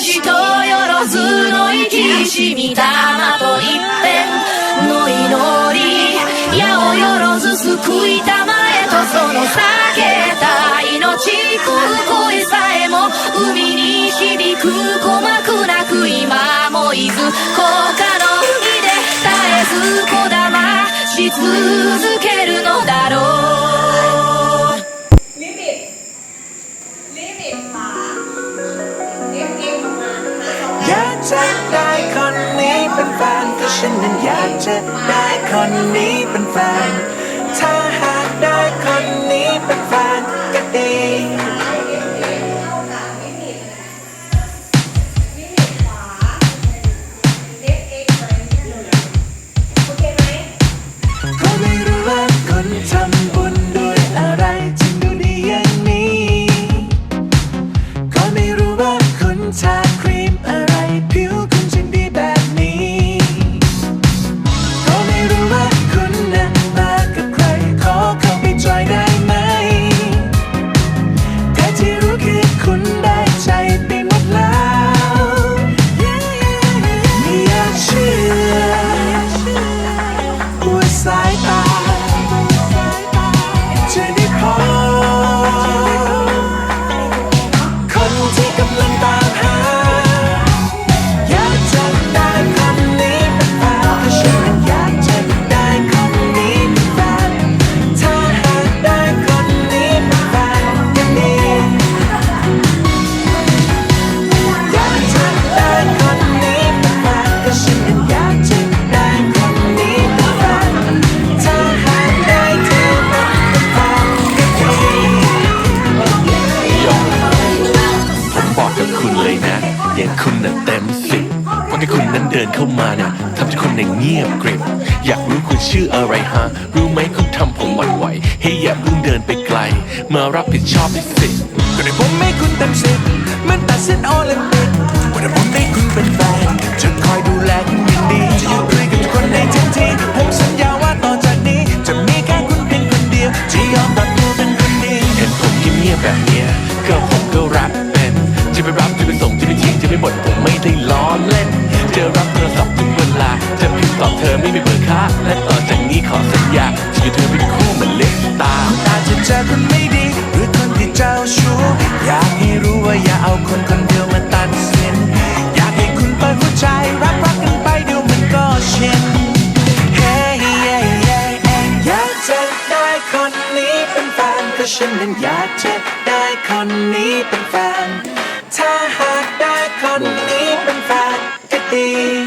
人よろずの生きしみたまと一遍の祈り矢をよろず救いたまえとその避けた命食う声さえも海に響く鼓膜 จะได้คนนี้เป็นแฟนก็ฉันนั้นอยากจะได้คนนี้เป็นแฟนถ้าหา เดินเข้ามาเนี่ยทำให้คนน่ะเงียบกริบ อยากรู้คุณชื่ออะไรฮะ รู้ไหมคุณทำผมหวั่นไหวเฮ้ยอย่าเพิ่งเดินไปไกล มารับผิดชอบด้วยสิก็ได้ผมให้คุณเต็มสิบเหมันตัดเส้นโอลิมปิกก็ได้ผมได้คุณเป็นแฟนจะคอยดูแลคุณอย่างดีจะอยู่คุยกับทุกคนในทันทีผมสัญญาว่าต่อจากนี้ จะมีแค่คุณเพียงคนเดียวที่ยอมรับตัวเป็นคนดีเห็นผมเงียบๆแบบเนี้ยก็ผมก็รับเป็นจะไปรับจะไปส่งจะไปทิ้งจะไปบ่นผมไม่ ร์ค่าและต่อจากนี้ขอสัญญาจะอยู่เธอเป็นคู่เหมือนเล็กตาอาจจะเจอคนไม่ดี หรือคนที่เจ้าชู้อยากให้รู้ว่าอย่าเอาคนคนเดียวมาตัดสิน อยากให้คุณเปิดหัวใจรักรักกันไปเดี๋ยวมันก็ชิน Hey yeah yeah yeah อยากจะได้คนนี้เป็นแฟนก็ฉันนั้นอยากจะได้คนนี้เป็นแฟน ถ้าหากได้คนนี้เป็นแฟนก็ดี